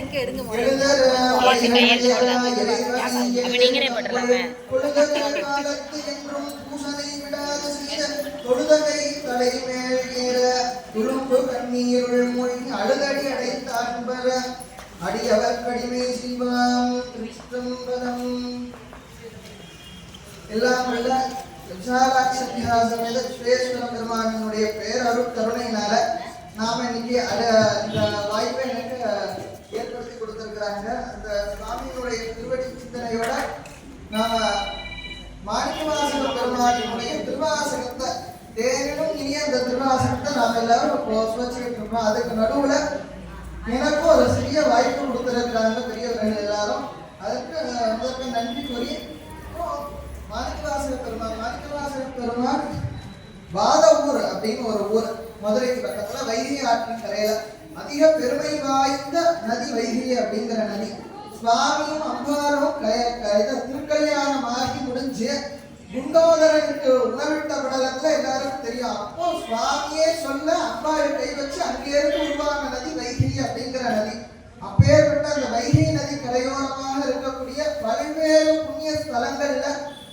எங்க எடுங்க அப்ப நீங்களே தொழுதகை தலைமேல் ஏற கண்ணீருள் மொழி அழுதடி அடைத்தான் பெற அடியவர் கடிமை செய்வாம் கிருஷ்ணம்பரம் எல்லாம் வல்ல விசாலாட்சபியாசமேத சுரேஸ்வர பெருமானினுடைய பேர் அருள் கருணையினால நாம இன்னைக்கு அட இந்த வாய்ப்பை எனக்கு ஏற்படுத்தி கொடுத்திருக்கிறாங்க. அந்த சுவாமியினுடைய திருவடி சிந்தனையோட நாம மாணிக்கவாசக பெருமானினுடைய திருவாசகத்தை தேனிலும் இனிய அந்த திருவாசகத்தை நாம எல்லாரும் சுவச்சுக்கிட்டு இருக்கோம். அதுக்கு நடுவுல எனக்கும் ஒரு சிறிய வாய்ப்பு கொடுத்துருக்கிறாங்க பெரியவர்கள் எல்லாரும். அதுக்கு அதற்கு நன்றி கூறி மாணிக்கவாசக பெருமாள் மாணிக்கவாசக பாத ஊர் அப்படின்னு ஒரு ஊர் மதுரைக்கு பக்கத்துல வைகை ஆற்றின் கரையில. அதிக பெருமை வாய்ந்த நதி வைகை அப்படிங்கிற நதி. சுவாமியும் அம்பாரும் க- க- திருக்கல்யாணம் ஆகி முடிஞ்சு குண்டோதரனுக்கு உணவிட்ட படலத்துல எல்லாருக்கும் தெரியும். அப்போ சுவாமியே சொல்ல அம்பாவை கை வச்சு அங்கே இருந்து உருவான நதி வைகை. பல்வேறு புண்ணிய ஸ்தலங்கள்ல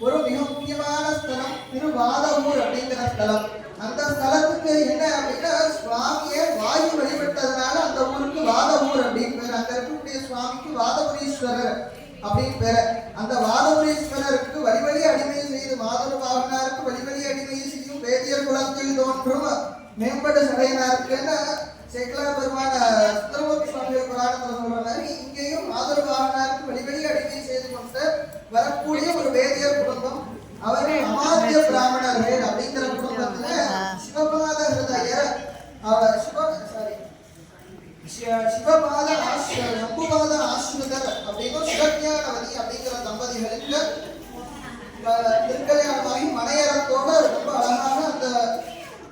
ஒரு மிக முக்கியமான ஸ்தலம் திருவாதவூர் அப்படிங்கிற ஸ்தலம். அந்த ஸ்தலத்துக்கு என்ன அப்படின்னா சுவாமியை வாயு வழிபட்டதுனால அந்த ஊருக்கு வாதவூர் அப்படின்னு பேர். அங்க இருக்கக்கூடிய சுவாமிக்கு வாதபுரீஸ்வரர் அப்படின்னு பேரு. அந்த வாதபுரீஸ்வரருக்கு வழி அடிமை செய்து மாதவர் பாவனாருக்கு வழி அடிமை செய்யும் வேதியர் குலத்தில் தோன்றும் மேம்பட சடையனாருக்குன்னு சேக்கலா பெருமான சுந்தரமூர்த்தி சுவாமிகள் புராணத்தில் சொல்ற மாதிரி இங்கேயும் மாதவ பாவனாருக்கு வழி வழி அடிமை செய்து கொண்டு வரக்கூடிய ஒரு வேதியர் குடும்பம் அவர்கள் அமாத்திய பிராமணர்கள் அப்படிங்கிற குடும்பத்துல சிவபாத ஹிருதயர் அவர் சிவ சாரி சிவபாத நம்புபாத ஆஸ்ருதர் அப்படின்னு சிவஞானவதி அப்படிங்கிற தம்பதிகளுக்கு திருக்கல்யாணமாகி மனையறத்தோட ரொம்ப அழகாக அந்த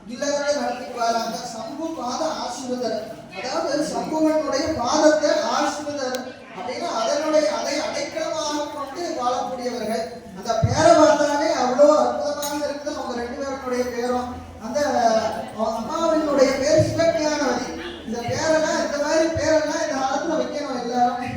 இல்லங்களை நடத்திட்டு வராங்க. சம்பு பாத ஆசிரிதர். அதாவது சம்புவனுடைய பாதத்தை ஆசிரிதர் அப்படின்னா அதனுடைய அதை அடைக்கலமாக கொண்டு வாழக்கூடியவர்கள். அந்த பேரை பார்த்தாலே அவ்வளோ அற்புதமாக இருக்குது. அவங்க ரெண்டு பேருடைய பேரும். அந்த அவங்க அம்மாவினுடைய பேர் சிவஞானவதி இந்த பேரெல்லாம் இந்த மாதிரி பேரெல்லாம் இந்த காலத்தில் வைக்கணும் எல்லாரும்.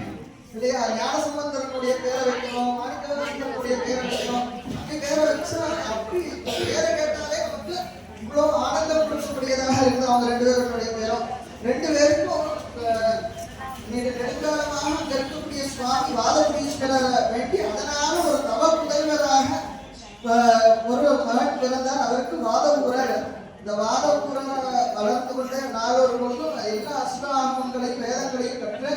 இல்லையா? ஞானசம்பந்தனுடைய பேரை வைக்கணும் மாணிக்கவாசனுடைய பேரை வைக்கணும். அப்படி பேரை வச்சு அப்படி பேரை கேட்டாலே வந்து இவ்வளவு ஆனந்தம் கொடுக்கக்கூடியதாக இருக்குது அவங்க ரெண்டு பேருடைய பேரும். ரெண்டு பேருக்கும் அஹ், நீண்ட நெடுங்காலமாக இருக்கக்கூடிய சுவாமி வாதபுரீஸ்வரரை வேண்டி அதனால ஒரு தவ புதல்வராக ஒரு மகன் பிறந்தார் அவருக்கு வாதபுரர். இந்த வாதபுரர் வளர்ந்து கொண்டே நாளொரு பொழுதும் எல்லா அஷ்டாங்கங்களையும் வேதங்களையும் கற்று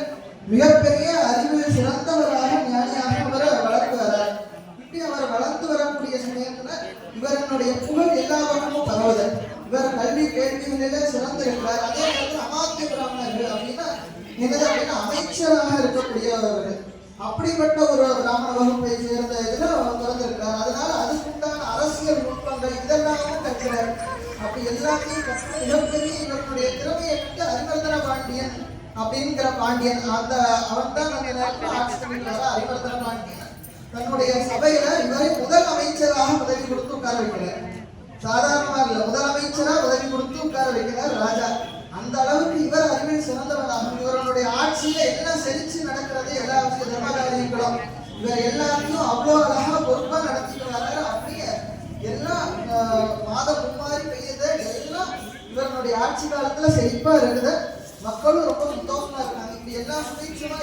மிகப்பெரிய அறிவு சிறந்தவராக ஞானியாக அவர் வளர்த்து வரார் இப்படி அவர் வளர்ந்து வரக்கூடிய சமயத்துல இவரனுடைய புகழ் எல்லா பக்கமும் பரவுதல் இவர் கல்வி கேள்விகளிலே சிறந்திருக்கிறார். அதே நேரத்தில் அமாத்திய பிராமணர்கள் அப்படின்னா என்னது அப்படின்னா அமைச்சராக இருக்கக்கூடியவர்கள் அப்படிப்பட்ட ஒரு பிராமண வகுப்பை சேர்ந்த இதுல அவர் பிறந்திருக்கிறார். அதனால அதுக்குண்டான அரசியல் நுட்பங்கள் இதெல்லாமும் கற்கிறார். அப்படி எல்லாத்தையும் கற்று மிகப்பெரிய இவருடைய திறமையை விட்டு அறிவர்தன பாண்டியன் அப்படிங்கிற பாண்டியன் அந்த அவன் தான் நம்ம எல்லாருக்கும் ஆட்சி பண்ணிட்டு பாண்டியன். தன்னுடைய சபையில இவரை முதல் அமைச்சராக உதவி கொடுத்து உட்கார வைக்கிறார். சாதாரணமா இல்ல முதலமைச்சரா உதவி கொடுத்து உட்கார வைக்கிறார் ராஜா. அந்த அளவுக்கு இவர் அறிவில் சிறந்தவராகும் இவருடைய ஆட்சியில என்ன செழிச்சு நடக்கிறது எல்லா விஷய தர்ம காரியங்களும் இவர் எல்லாத்தையும் அவ்வளோ அழகா பொறுப்பா நடத்திட்டு வர்றாரு அப்படியே எல்லா மாதம் மும்மாரி பெய்யுது. எல்லாம் இவருடைய ஆட்சி காலத்துல செழிப்பா இருக்குது. மக்களும் ரொம்ப சந்தோஷமா இருக்காங்க. இப்படி எல்லாம் சுபீட்சமா